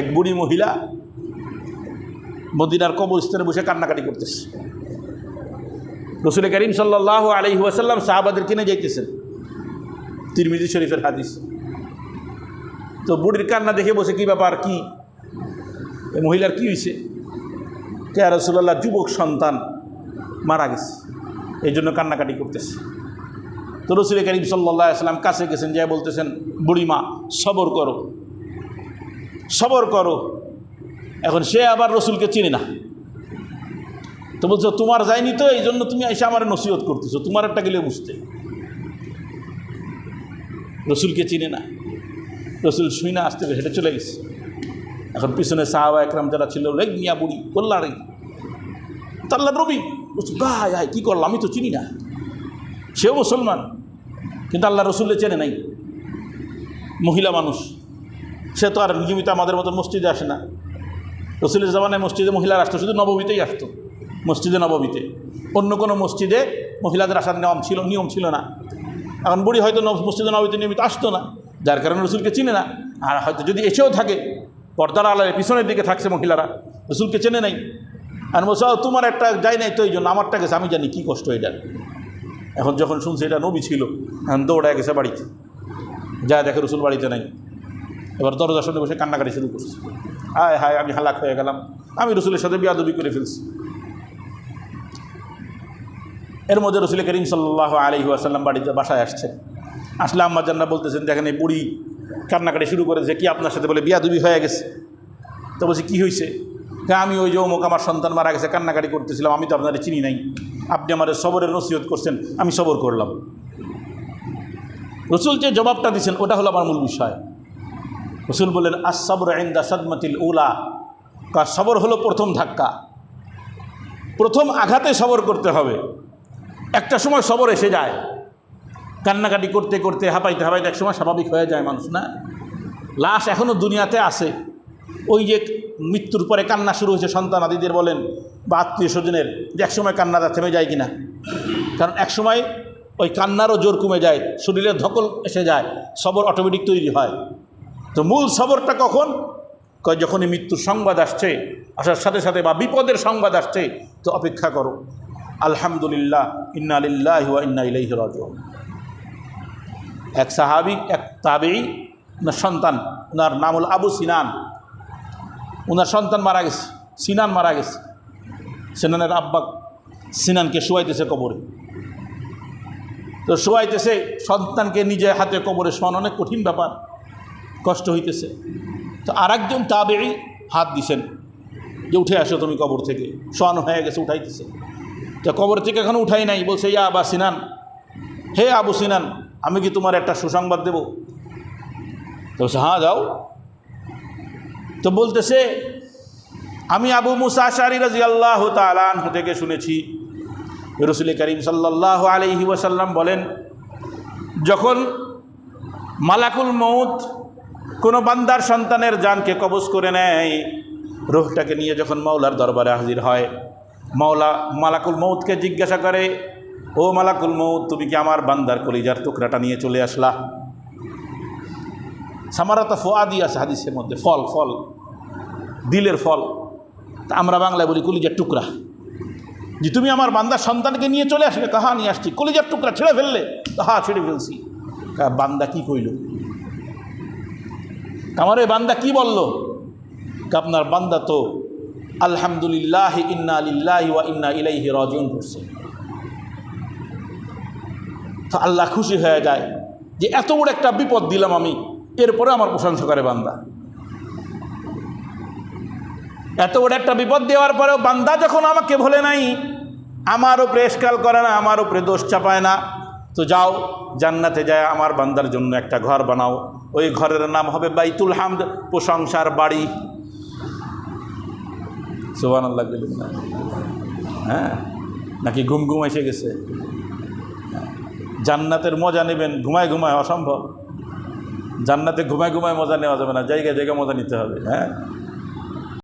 এক বুড়ি মহিলা মদিনার কবরস্থানে বসে কান্নাকাটি করতেছে। রসুল করিম সাল্লাহ আলহি ওয়াসাল্লাম সাহাবাদের কিনে যাইতেছেন। তিরমিজি শরীফের হাদিস। তো বুড়ির কান্না দেখে বসে, কি ব্যাপার? কি? মহিলার কি হয়েছে কে রসুল্লাহ যুবক সন্তান মারা গেছে। এই জন্য কান্নাকাটি করতেছে। তো রসুল করিম সাল্লাহ আসলাম কাছে গেছেন যা বলতেছেন, বুড়িমা, সবর করো। সবর করো। এখন সে আবার রসুলকে চিনে না। তো বলছো, তোমার যায়নি তো, এই জন্য তুমি এসে আমার নসিহত করতেছো। তোমার একটা গেলে বুঝতে। রসুলকে চিনে না। রসুল শুই না আসতে হেঁটে চলে গেছে। এখন পিছনে সাহাবা একরাম যারা ছিল রেগ মিয়া বুড়ি রে। তাল্লা রবি রসুল আয় কী করলাম? আমি তো চিনি না। সেও মুসলমান, কিন্তু আল্লাহ রসুল্লে চেনে নাই। মহিলা মানুষ। সে তো আর নিয়মিত আমাদের মতো মসজিদে আসে না। রসুলের জামানায় মসজিদে মহিলারা আসতো শুধু নবমীতেই আসতো মসজিদে নবমীতে। অন্য কোনো মসজিদে মহিলাদের আসার নিয়ম ছিল নিয়ম ছিল না। এখন বুড়ি হয়তো মসজিদে নবমীতে নিয়মিত আসতো না যার কারণে রসুলকে চিনে না। আর হয়তো যদি এসেও থাকে পর্দার আলায় পিছনের দিকে থাকছে মহিলারা রসুলকে চেনে নাই। আর বলছে "ও, তোমার একটা যাই নাই তো এই জন্য আমারটা গেছে আমি জানি কী কষ্ট এটা। এখন যখন শুনছে এটা নবী ছিল দৌড়ায় গেছে বাড়িতে। যা দেখে রসুল বাড়িতে নাই। এবার দরজার সামনে বসে কান্নাকাটি শুরু করছে। হায় হায়, আমি হালাক হয়ে গেলাম। আমি রসুলের সাথে বিয়াদবি করে ফেলছি। এর মধ্যে রসুল করিম সাল্লাহ আলহি আসাল্লাম বাড়িতে, বাসায় আসছে। আসলে আম্মা জান্না বলতেছেন, দেখেন এই বুড়ি কান্নাকাটি শুরু করেছে। কি আপনার সাথে বলে বিয়াদবি হয়ে গেছে? তো বলছি, কী হয়েছে হ্যাঁ আমি ওই যে অমুক আমার সন্তান মারা গেছে, কান্নাকাটি করতেছিলাম। আমি তো আপনাদের চিনি নাই। আপনি আমার সবরের নসিহত করছেন, আমি সবর করলাম। রসুল যে জবাবটা দিচ্ছেন ওটা হলো আমার মূল বিষয়। রসুল বললেন আসবর আইন্দা সদমতিল উলা। কার সবর হলো প্রথম ধাক্কা। প্রথম আঘাতে সবর করতে হবে। একটা সময় সবর এসে যায়। কান্নাকাটি করতে করতে, হাঁপাইতে হাঁপাইতে এক সময় স্বাভাবিক হয়ে যায় মানুষ, না? লাশ এখনও দুনিয়াতে আছে। ওই যে মৃত্যুর পরে কান্না শুরু হয়েছে, সন্তান আদিদের বলেন বা আত্মীয় স্বজনের, যে একসময় কান্নাটা থেমে যায় কিনা। কারণ একসময় ওই কান্নারও জোর কমে যায়, শরীরে ধকল এসে যায়, সবর অটোমেটিক তৈরি হয়। তো মূল সবরটা কখন? কয়, যখনই মৃত্যুর সংবাদ আসছে, আসার সাথে সাথে বা বিপদের সংবাদ আসছে, তো অপেক্ষা করো। আলহামদুলিল্লাহ, ইন্না আলিল্লাহ ইন্না ইলাইহি রাজিউন। এক সাহাবি, এক তাবেই ওনার সন্তান ওনার নাম হল আবু সিনান। ওনার সন্তান মারা গেছে, সিনান মারা গেছে। সিনানের আব্বা সিনানকে শোয়াইতেছে কবরে। তো শোয়াইতেছে, সন্তানকে নিজে হাতে কবরে শোয়ানো অনেক কঠিন ব্যাপার। কষ্ট হইতেছে। তো আর আরেকজন তাবেই হাত দিছেন যে, উঠে আসো তুমি কবর থেকে। শোয়ানো হয়ে গেছে, উঠাইতেছে। তো কবর থেকে এখন উঠাই নাই, বলছে, ইয়া আবা সিনান। হে আবু সিনান, আমি কি তোমার একটা সুসংবাদ দেব? তো বলছে হ্যাঁ যাও তো বলতেছে, আমি আবু মুসা শারি রাজি আল্লাহ তালান থেকে শুনেছি। রসুল করিম সাল্লাহ আলহি ওয়াসাল্লাম বলেন, যখন মালাকুল মৌত কোনো বান্দার সন্তানের জানকে কবজ করে নেয়। রোহটাকে নিয়ে যখন মাওলার দরবারে হাজির হয়, মাওলা মালাকুল মৌতকে জিজ্ঞাসা করে, ও মালাকুল মৌত তুমি কি আমার বান্দার কলিজার টুকরাটা নিয়ে চলে আসলা? সামারাতা ফোয়াদি আছে হাদিসের মধ্যে, ফল ফল, দিলের ফল। তা আমরা বাংলায় বলি কলিজার টুকরা। যে তুমি আমার বান্দার সন্তানকে নিয়ে চলে আসলে কাহা নিয়ে আসছি। কলিজার টুকরা ছেড়ে ফেললে কাহা ছেড়ে ফেলছি। বান্দা কি কইল? আমার এই বান্দা কি বলল? আপনার বান্দা তো, আলহামদুলিল্লাহ, ইন্না আলিল্লাহি ওয়া ইন্না ইলাইহি রাজিউন করছে তো আল্লাহ খুশি হয়ে যায় যে এত বড় একটা বিপদ দিলাম আমি, এরপরে আমার প্রশংসা করে বান্দা। এত বড় একটা বিপদ দেওয়ার পরেও বান্দা যখন আমাকে ভোলে নাই আমার উপরে এসকাল করে না আমার উপরে দোষ চাপায় না তো যাও, জান্নাতে যায় আমার বান্দার জন্য একটা ঘর বানাও। ওই ঘরের নাম হবে বাইতুল হামদ, প্রশংসার বাড়ি। সোহান আল্লাহ হ্যাঁ? নাকি ঘুম ঘুম এসে গেছে? জান্নাতের মজা নেবেন, ঘুমায় ঘুমায়, অসম্ভব। জান্নাতে ঘুমায় ঘুমায় মজা নেওয়া যাবে না, জায়গায় জায়গায় মজা নিতে হবে হ্যাঁ?